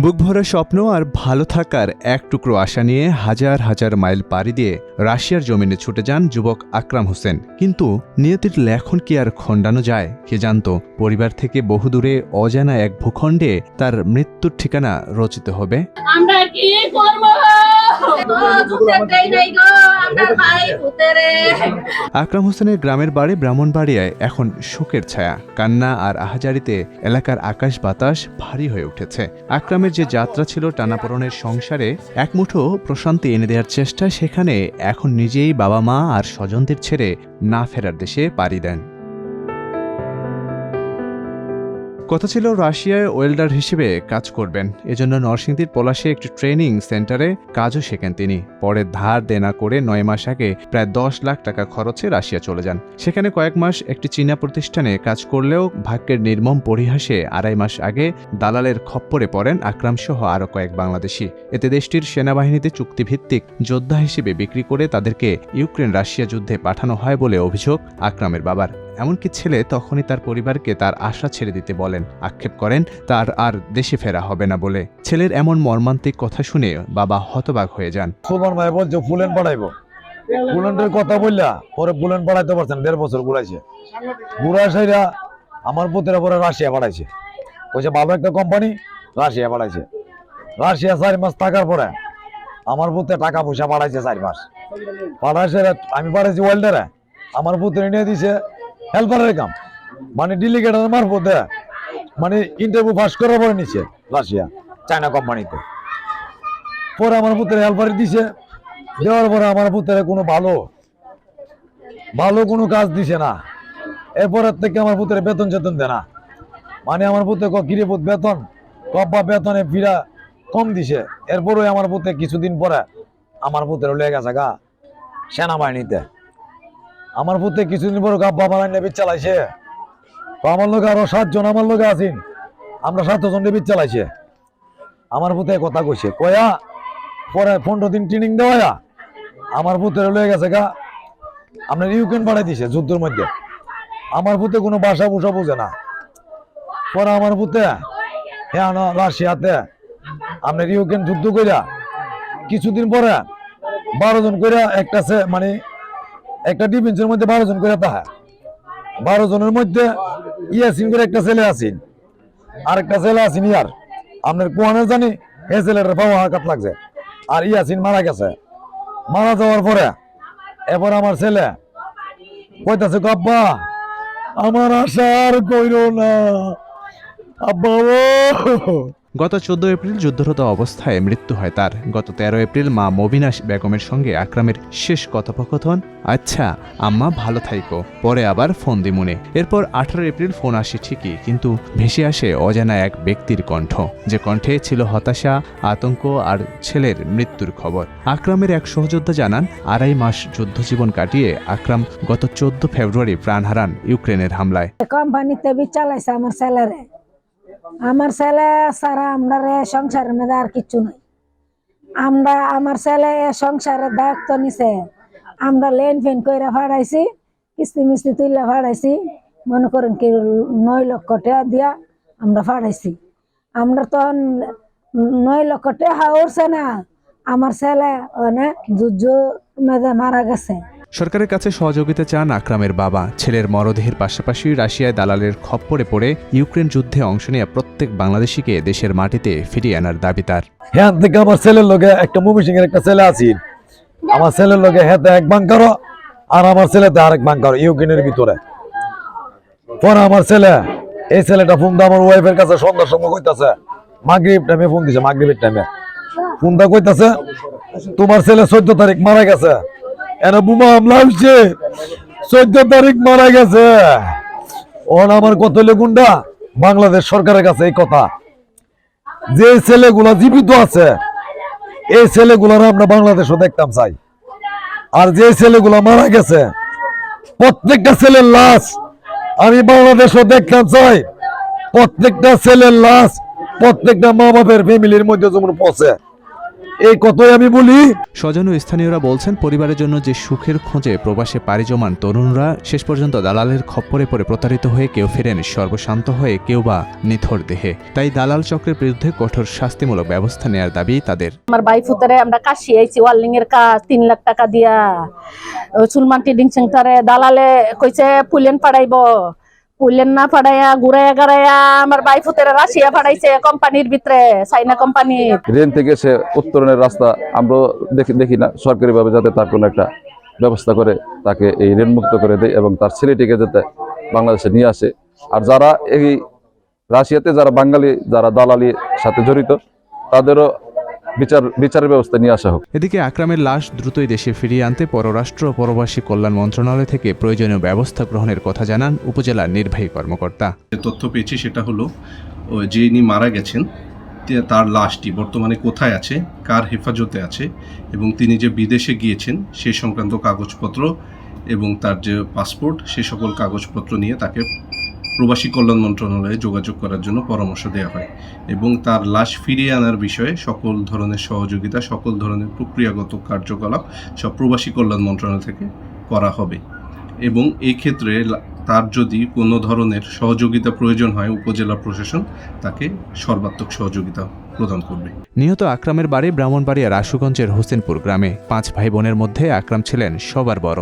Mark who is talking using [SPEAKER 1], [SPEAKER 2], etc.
[SPEAKER 1] বুক ভরা স্বপ্ন আর ভালো থাকার এক টুকরো আশা নিয়ে হাজার হাজার মাইল পাড়ি দিয়ে রাশিয়ার জমিনে ছুটে যান যুবক আকরাম হোসেন। কিন্তু নিয়তির লেখন কি আর খণ্ডানো যায়, কে জানত? পরিবার থেকে বহুদূরে অজানা এক ভূখণ্ডে তার মৃত্যুর ঠিকানা রচিত হবে।
[SPEAKER 2] আমরা
[SPEAKER 1] আকরাম হোসেনের গ্রামের বাড়ি ব্রাহ্মণবাড়িয়ায় এখন শোকের ছায়া। কান্না আর আহাজারিতে এলাকার আকাশ বাতাস ভারী হয়ে উঠেছে। আকরামের যে যাত্রা ছিল টানাপোড়নের সংসারে এক মুঠো প্রশান্তি এনে দেওয়ার চেষ্টা সেখানে এখন নিজেই বাবা মা আর স্বজনদের ছেড়ে না ফেরার দেশে পাড়ি দেন। কথা ছিল রাশিয়ায় ওয়েল্ডার হিসেবে কাজ করবেন। এজন্য নরসিংদীর পলাশে একটি ট্রেনিং সেন্টারে কাজও শেখেন তিনি। পরে ধার দেনা করে নয় মাস আগে প্রায় দশ লাখ টাকা খরচে রাশিয়া চলে যান। সেখানে কয়েক মাস একটি চীনা প্রতিষ্ঠানে কাজ করলেও ভাগ্যের নির্মম পরিহাসে আড়াই মাস আগে দালালের খপ্পরে পড়েন আকরাম সহ আরও কয়েক বাংলাদেশি। এতে দেশটির সেনাবাহিনীতে চুক্তিভিত্তিক যোদ্ধা হিসেবে বিক্রি করে তাদেরকে ইউক্রেন রাশিয়া যুদ্ধে পাঠানো হয় বলে অভিযোগ আকরামের বাবার। এমনকি ছেলে তখনই তার পরিবারকে তার আশা ছেড়ে দিতে বলেন। আক্ষেপ করেন, তার আর দেশে ফেরা হবে না বলে। ছেলের এমন মর্মান্তিক কথা শুনে বাবা হতবাক হয়ে যান।
[SPEAKER 3] সুমন ভাই বলছে, ফুলেন পাঠাইবো ফুলেনের কথা বললা, পরে ফুলেন পাঠাইতে পারছেন, দেড় বছর ঘুরাইছে। ঘুরাই সাইরা আমার পুতেরা পরে রাশিয়া পাঠাইছে বলছে ভালো একটা কোম্পানি রাশিয়া পাঠাইছে রাশিয়া চার মাস থাকার পরে আমার পুতে টাকা পয়সা পাঠাইছে চার মাস। পাঠাইছে আমি পাঠাইছি ওয়েল্ডারে আমার পুত্র নিয়ে দিছে হেল্পারের কাম। মানে ডেলিগেটার মারফতে মানে ইন্টারভিউ পাস করার পরে নিছে রাশিয়া চায়না কোম্পানিতে পরে আমার পুত্রের হেল্পারে দিছে। দেওয়ার পরে আমার পুত্রের কোনো ভালো ভালো কোনো কাজ দিছে না। এরপরের থেকে আমার পুত্রের বেতন চেতন দেয় না। মানে আমার পুত্রে কিরে পুত বেতন, কব্বা বেতনে ফিরা কম দিছে। এরপরে আমার পুত্রে কিছুদিন পরে আমার পুত্রের লেগে গেছে গা সেনাবাহিনীতে। আমার পুত্রে কিছুদিন পরে গাব্বা বানাই নেবি চালাইছে তো আমার লোক আরও সাতজন, আমার লোকে আছেন। আমরা সাতজন নেবি চালাইছে আমার পুত্রে কথা কইছে, কয়া, পরে পনেরো দিন ট্রেনিং দেওয়া আমার পুত্রে লয়ে গেছে গা আপনার ইউক্রেন পাঠাই দিছে যুদ্ধের মধ্যে। আমার পুত্রে কোনো বাসা ভূষা বোঝে না। পরে আমার পুত্রে হ্যাঁ রাশিয়াতে আপনার ইউক্রেন যুদ্ধ কইরা, কিছুদিন পরে বারো জন করে একটা মানে একটা ডিফেন্সের মধ্যে বারো জন করে তাহা বারো জনের মধ্যে ইয়াসিন করে একটা ছেলে আছেন। আরেকটা ছেলে আছেন ইয়ার। আপনার কোয়ানের জানি এ ছেলেটার পাওয়া আঘাত লাগছে। আর ইয়াসিন মারা গেছে। মারা যাওয়ার পরে এবার আমার ছেলে কইতাছে, আব্বা, আমার আশা আর না। আব্বা
[SPEAKER 1] গত চোদ্দ এপ্রিল যুদ্ধরত অবস্থায় মৃত্যু হয় তার। গত তেরো এপ্রিল মা মবিনা বেগমের সঙ্গে আকরামের শেষ কথোপকথন আচ্ছা আম্মা, ভালো থাইকো। পরে আবার ফোন দিমুনে। এরপর আঠারো এপ্রিল ফোন আসে ঠিকই, কিন্তু ভেসে আসে অজানা এক ব্যক্তির কণ্ঠ, যে কণ্ঠে ছিল হতাশা, আতঙ্ক আর ছেলের মৃত্যুর খবর। আকরামের এক সহযোদ্ধা জানান, আড়াই মাস যুদ্ধজীবন কাটিয়ে আকরাম গত চোদ্দ ফেব্রুয়ারি প্রাণ হারান ইউক্রেনের হামলায়।
[SPEAKER 4] কোম্পানিতে আমার ছেলেরে আমার ছেলে সারা আমরা সংসারের মধ্যে আর কিচ্ছু নাই। আমরা, আমার ছেলে সংসারের দায়িত্ব নিছে। আমরা লেন ফেন কইরা ফাড়াইছি, কিস্তি মিস্তি তুইলা ফাড়াইছি। মনে করেন কি, নয় লক্ষ টাকা দিয়া আমরা ফাড়াইছি। আমরা তখন নয় লক্ষ টাকা উঠছে না। আমার ছেলে অনেক যুদ্ধ মেধে মারা গেছে।
[SPEAKER 1] সরকারের কাছে সহযোগিতা চান আকরামের বাবা। ছেলের মরদেহের পাশাপাশি রাশিয়ায় দালালের খপ্পরে পড়ে ইউক্রেন যুদ্ধে অংশ নেওয়া প্রত্যেক বাংলাদেশিকে দেশের মাটিতে ফিরিয়ে আনার দাবি তার।
[SPEAKER 3] হ্যাঁ থেকে আমার ছেলের লগে একটা মুভি সিং এর একটা ছেলে আছে। আমার ছেলের লগে হেতে এক বাঙ্কার আর আমার ছেলেতে আরেক বাঙ্কার ইউক্রেনের ভিতরে। পরে আমার ছেলে, এই ছেলেটা ফোন আমার ওয়াইফের কাছে সন্ধ্যার সময় কইতাছে, মাগরিব টাইমে ফোন দিছে, মাগরিবের টাইমে ফোন দা কইতাছে, তোমার ছেলে চোদ্দ তারিখ মারা গেছে। এনে বুমা হামলা হইছে। চোদ্দ তারিখ মারা গেছে। ওন আমার কত লেগুন্ডা বাংলাদেশ সরকারের কাছে এই কথা। যে ছেলেগুলা জীবিত আছে, এই ছেলেগুলার আমরা বাংলাদেশও দেখতাম চাই। আর যে ছেলেগুলা মারা গেছে, প্রত্যেকটা ছেলের লাশ আমি বাংলাদেশও দেখতাম চাই। প্রত্যেকটা ছেলের লাশ প্রত্যেকটা মা বাপের ফ্যামিলির মধ্যে যেমন পচে এই কথাই আমি বলি।
[SPEAKER 1] স্বজন ও স্থানীয়রা বলছেন পরিবারের জন্য যে সুখের খোঁজে প্রবাসে পাড়ি জমান তরুণরা শেষ পর্যন্ত দালালের খপ্পরে পড়ে প্রতারিত হয়ে কেউ ফেরেন সর্বশান্ত হয়ে কেউ বা নিথর দেহে। তাই দালাল চক্রের বিরুদ্ধে কঠোর শাস্তিমূলক ব্যবস্থা নেয়ার দাবি তাদের।
[SPEAKER 2] আমার বাই ফুতারে আমরা কাশি আইছি ওয়ার্লিং এর কাজ তিন লাখ টাকা দিয়া। সুলমান ট্রেডিং সেন্টারে দালালে কইছে পুলেন পাড়াইব। পুলেন না পাড়াইয়া ঘুরাইয়া গাড়াইয়া আমার বাই ফুতারে রাশিয়া পাঠাইছে কোম্পানির ভিতরে, চাইনা কোম্পানির
[SPEAKER 5] রেন থেকে সে উত্তরণের রাস্তা আমরা দেখি দেখি না, সরকারিভাবে যাতে তার কোনো একটা ব্যবস্থা করে তাকে এই ঋণ মুক্ত করে দেয় এবং তার ছেলেটিকে যাতে বাংলাদেশে নিয়ে আসে। আর যারা এই রাশিয়াতে, যারা বাঙালি, যারা দালালির সাথে জড়িত, তাদেরও বিচার বিচারের ব্যবস্থা নিয়ে আসা হোক।
[SPEAKER 1] এদিকে আকরামের লাশ দ্রুতই দেশে ফিরিয়ে আনতে পররাষ্ট্র ও পরবাসী কল্যাণ মন্ত্রণালয় থেকে প্রয়োজনীয় ব্যবস্থা গ্রহণের কথা জানান উপজেলার নির্বাহী কর্মকর্তা।
[SPEAKER 6] যে তথ্য পেয়েছি সেটা হলো ও যিনি মারা গেছেন তার লাশটি বর্তমানে কোথায় আছে কার হেফাজতে আছে এবং তিনি যে বিদেশে গিয়েছেন সে সংক্রান্ত কাগজপত্র এবং তার যে পাসপোর্ট সে সকল কাগজপত্র নিয়ে তাকে প্রবাসী কল্যাণ মন্ত্রণালয়ে যোগাযোগ করার জন্য পরামর্শ দেওয়া হয় এবং তার লাশ ফিরিয়ে আনার বিষয়ে সকল ধরনের সহযোগিতা, সকল ধরনের প্রক্রিয়াগত কার্যকলাপ সব প্রবাসী কল্যাণ মন্ত্রণালয় থেকে করা হবে। এবং এই ক্ষেত্রে তার যদি কোনো ধরনের সহযোগিতা প্রয়োজন হয় উপজেলা প্রশাসন, তাকে সর্বাত্মক সহযোগিতা প্রদান করবে।
[SPEAKER 1] নিহত আকরামের বাড়ি ব্রাহ্মণবাড়িয়ার আশুগঞ্জের হোসেনপুর গ্রামে পাঁচ ভাই বোনের মধ্যে আকরাম ছিলেন সবার বড়।